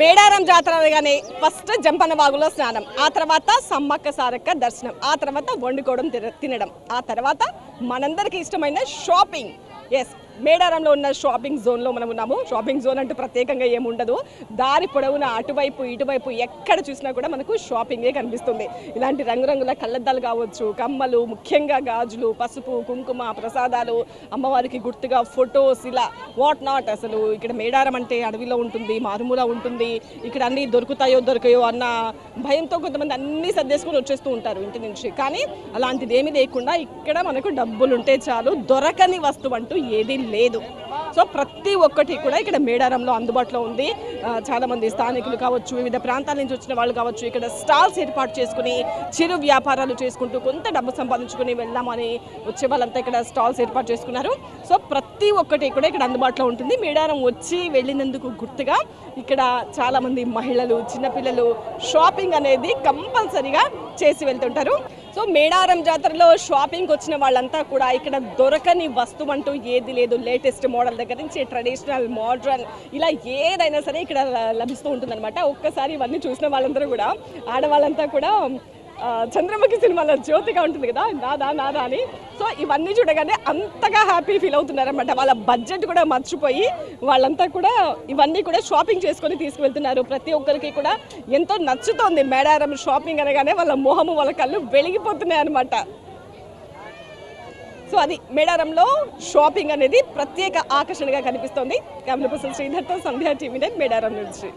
మేడారం జాతర అనగానే ఫస్ట్ జంపన్న వాగులో స్నానం ఆ తర్వాత సమ్మక్క సారక్క దర్శనం ఆ తర్వాత వండుకోవడం తిన- తినడం ఆ తర్వాత మనందరికీ ఇష్టమైన షాపింగ్. ఎస్ మేడారంలో ఉన్న షాపింగ్ జోన్లో మనం ఉన్నాము. షాపింగ్ జోన్ అంటూ ప్రత్యేకంగా ఏముండదు దారి పొడవున అటువైపు ఇటువైపు ఎక్కడ చూసినా కూడా మనకు షాపింగే కనిపిస్తుంది. ఇలాంటి రంగురంగుల కళ్ళద్దాలు కావచ్చు కమ్మలు ముఖ్యంగా గాజులు పసుపు కుంకుమ ప్రసాదాలు అమ్మవారికి గుర్తుగా ఫొటోస్ ఇలా వాట్ నాట్ అసలు. ఇక్కడ మేడారం అంటే అడవిలో ఉంటుంది మారుమూల ఉంటుంది. ఇక్కడ అన్నీ దొరుకుతాయో దొరకయో అన్న భయంతో కొంతమంది అన్నీ సర్దేసుకొని వచ్చేస్తూ ఉంటారు ఇంటి నుంచి. కానీ అలాంటిది ఏమీ లేకుండా ఇక్కడ మనకు డబ్బులు ఉంటే చాలు. దొరకని వస్తువు అంటూ ఏదీ లేదు. సో ప్రతి ఒక్కటి కూడా ఇక్కడ మేడారంలో అందుబాటులో ఉంది. చాలామంది స్థానికులు కావచ్చు వివిధ ప్రాంతాల నుంచి వచ్చిన వాళ్ళు కావచ్చు ఇక్కడ స్టాల్స్ ఏర్పాటు చేసుకుని చిరు వ్యాపారాలు చేసుకుంటూ కొంత డబ్బు సంపాదించుకుని వెళ్దామని వచ్చే వాళ్ళంతా ఇక్కడ స్టాల్స్ ఏర్పాటు చేసుకున్నారు. సో ప్రతి ఒక్కటి కూడా ఇక్కడ అందుబాటులో ఉంటుంది. మేడారం వచ్చి వెళ్ళినందుకు గుర్తుగా ఇక్కడ చాలామంది మహిళలు చిన్నపిల్లలు షాపింగ్ అనేది కంపల్సరీగా చేసి వెళ్తుంటారు. సో మేడారం జాతరలో షాపింగ్కి వచ్చిన వాళ్ళంతా కూడా ఇక్కడ దొరకని వస్తువు అంటూ ఏది లేదు. లేటెస్ట్ మోడల్ దగ్గర నుంచి ట్రెడిషనల్ మోడ్రన్ ఇలా ఏదైనా సరే ఇక్కడ లభిస్తూ ఉంటుందన్నమాట. ఒక్కసారి ఇవన్నీ చూసిన వాళ్ళందరూ కూడా ఆడవాళ్ళంతా కూడా చంద్రముఖి సినిమాలో జ్యోతిగా ఉంటుంది కదా నాదా నాదా అని. సో ఇవన్నీ చూడగానే అంతగా హ్యాపీ ఫీల్ అవుతున్నారనమాట వాళ్ళ బడ్జెట్ కూడా మర్చిపోయి వాళ్ళంతా కూడా ఇవన్నీ కూడా షాపింగ్ చేసుకొని తీసుకువెళ్తున్నారు. ప్రతి ఒక్కరికి కూడా ఎంతో నచ్చుతోంది మేడారం షాపింగ్ అనగానే వాళ్ళ మొహము వాళ్ళ కళ్ళు వెలిగిపోతున్నాయి అనమాట సో అది మేడారంలో షాపింగ్ అనేది ప్రత్యేక ఆకర్షణగా కనిపిస్తోంది. కెమెరా పర్సన్ శ్రీధర్తో సంధ్యా టీవీ మేడారం నుంచి.